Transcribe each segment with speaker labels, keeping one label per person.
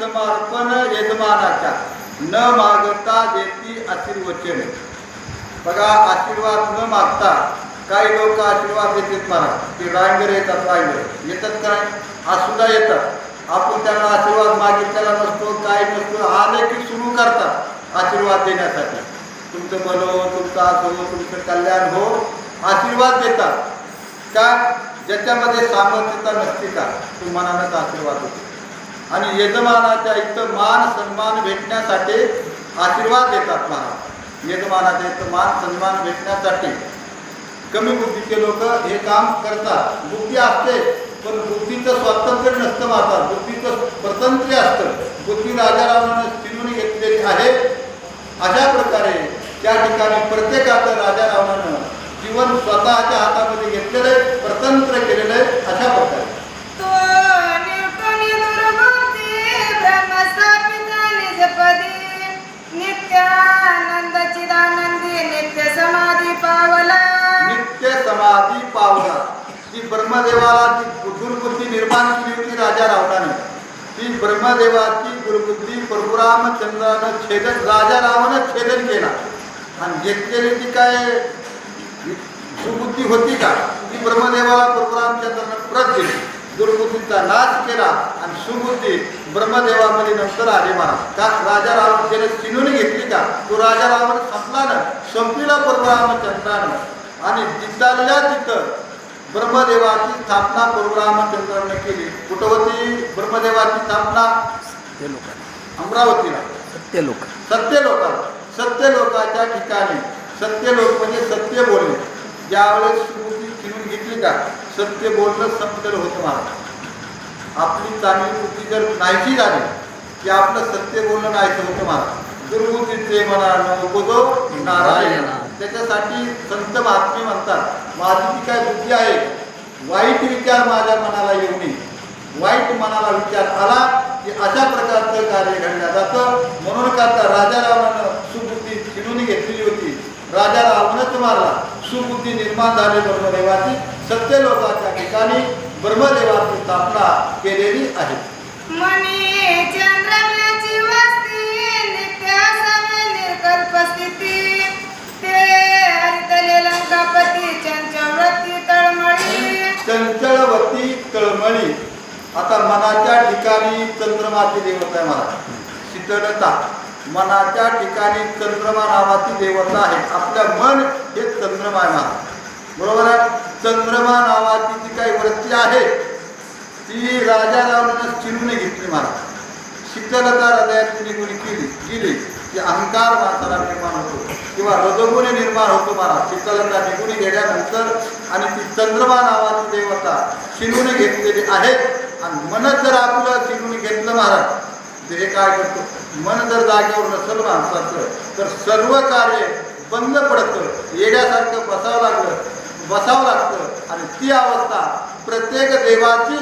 Speaker 1: समर्पण यजमानाच्या. न मागता देती आशीर्वचन. बघा आशीर्वाद न मागता काही लोक आशीर्वाद देतात मला. ते रांगर येतात रांगर येतात काय हा सुद्धा येतात. आपण त्यांना आशीर्वाद मागितलेला नसतो काय नसतो हा देखील सुरू करतात आशीर्वाद देण्यासाठी. तुमचं भलो हो, तुमचं असो हो, तुमचं कल्याण हो आशीर्वाद देतात. का? ज्याच्यामध्ये सामर्थ्यता नसते का? तो मनानंच आशीर्वाद होतो आणि यजमानाच्या इथं मान सन्मान भेटण्यासाठी आशीर्वाद देतात महाराज. यजमानाच्या इथं मान सन्मान भेटण्यासाठी कमी बुद्धीचे लोक हे काम करतात. बुद्धी असते पण बुद्धीचं स्वातंत्र्य नसतं माता. बुद्धीचं स्वतंत्र असतं. बुद्धी राजारामानं चिरून घेतलेली आहे. अशा प्रकारे त्या ठिकाणी प्रत्येकाचं राजारामानं जीवन स्वतःच्या हातामध्ये घेतलेलं आहे. ब्रह्मदेवाला जी गुरुबुद्धी निर्माण केली होती राजा रावणाने. ती ब्रह्मदेवाची गुरुबुद्धी परशुरामचंद्रानं छेदन राजा रावणानं छेदन केला. आणि घेतलेली ती काय सुबुद्धी होती का? ती ब्रह्मदेवाला परशुरामचंद्रानं प्रत दिली. दुर्बुद्धीचा नाश केला आणि सुबुद्धी ब्रह्मदेवामध्ये नंतर आले महाराज का? राजा रावण त्याने चिनून घेतली का? तो राजा रावण संपला ना. संपलीला परशुरामचंद्रानं आणि जिथल्या तिथं ब्रह्मदेवाची स्थापना परशुरामचंद्राने केली. कुठं होती ब्रह्मदेवाची स्थापना? अमरावतीला.
Speaker 2: ते लोक
Speaker 1: सत्य सत्य लोकांच्या ठिकाणी. सत्य लोक म्हणजे सत्य बोलणे. ज्यावेळेस सुबुद्धी चिनून घेतली का? सत्य बोलणं संपलेलं होतं महाराज आपली चांगली बुद्धी जर नाहीशी झाली की आपलं सत्य बोलणं नाहीचं होतं महाराज दुर्बुद्धीचे म्हणा नको नारायण. त्याच्यासाठी संत महात्मे म्हणतात माझी जी काय बुद्धी आहे? वाईट विचार माझ्या मनाला येऊ नये. वाईट मनाला विचार आला की अशा प्रकारचं कार्य घडलं जातं. म्हणून का आता राजा रावणानं सुबुद्धी चिनून घेतलेली होती. राजा रावणच मारला. सुबुद्धी निर्माण झाली ब्रह्मदेवाची. सत्य लोकांच्या ठिकाणी ब्रह्मदेवाची स्थापना केलेली आहे.
Speaker 3: हरितले लंकापती तळमळी.
Speaker 1: चंचलवती तळमळी. आता मनाच्या ठिकाणी चंद्रमाची देवता आहे मला. शीतलता मनाच्या ठिकाणी चंद्रमा नावाची देवता आहे. आपलं मन हे चंद्रमा आहे मला. बरोबर आहे? चंद्रमा नावाची जी काही वृत्ती आहे ती राजा रावणानं चिरून घेतली मला. शीतलता हृदयाची निघून केली गेली की अहंकार माणसाला निर्माण होतो. किंवा रजोगुण निर्माण होतो महाराज शीतलता निघून गेल्यानंतर आणि ती चंद्रमा नावाची देवता शिनून घेतलेली आहे. आणि मन जर आपलं शिनून घेतलं महाराज ते हे काय करतो? मन जर जागेवर नसेल माणसाचं तर सर्व कार्य बंद पडतं. येण्यासारखं बसावं लागलं. बसावं लागतं. आणि ती अवस्था प्रत्येक देवाची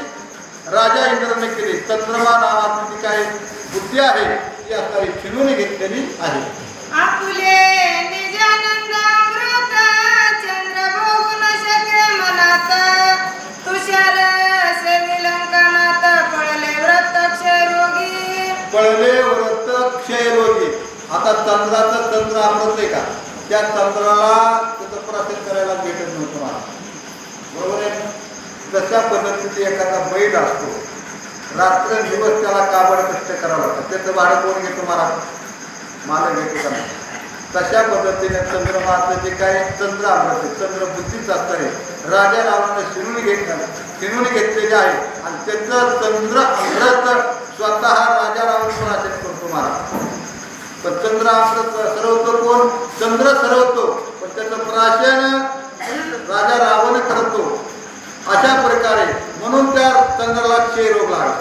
Speaker 1: राजा इंद्रने केली. चंद्रमा नावाची जी काही बुद्धी आहे? ती चिनून घेतलेली आहे.
Speaker 3: आपुले निजानंद अमृत चंद्र भोगून शके मनात. तुषार सेवी लंकनात पळले व्रत रोगी
Speaker 1: पळले व्रत क्षयरोगी आता चंद्राचं चंद्र अमृत आहे का? त्या चंद्राला त्याचं प्राशन करायला भेटत नव्हतं मला. बरोबर आहे? तशा पद्धतीचे एखादा बैल असतो. रात्र दिवस त्याला काबड कष्ट करावं लागतं. त्याचं भाडं कोण घेतो मला मला घेतो का नाही? तशा पद्धतीने चंद्रमाचं जे काय चंद्र अमृत चंद्र बुद्धीच असतं आहे राजा रावणाने शिरून घेतलं शिरून घेतलेले आहे. आणि त्याचं चंद्र अमृत स्वतः राजा रावण प्राशन करतो मला पण चंद्र अमृत सरवतो कोण? चंद्र सरवतो पण त्याचं प्राशन राजा रावण करतो अशा प्रकारे म्हणून त्या चंद्राला क्षयरोग लागला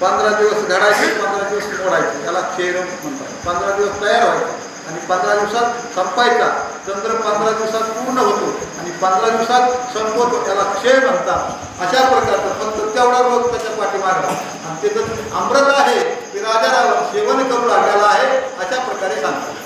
Speaker 1: पंधरा दिवस घडायचे पंधरा त्याला मोडायचे म्हणतात. पंधरा दिवस तयार व्हायचं आणि पंधरा दिवसात संपायचा. चंद्र पंधरा दिवसात पूर्ण होतो आणि पंधरा दिवसात संपवतो त्याला क्षय म्हणतात. अशा प्रकारचा फक्त तेवढा रोग त्याच्या पाठीमागे. आणि ते तर अमृत आहे ते राजाला सेवन करू लागलेला आहे अशा प्रकारे सांगतात.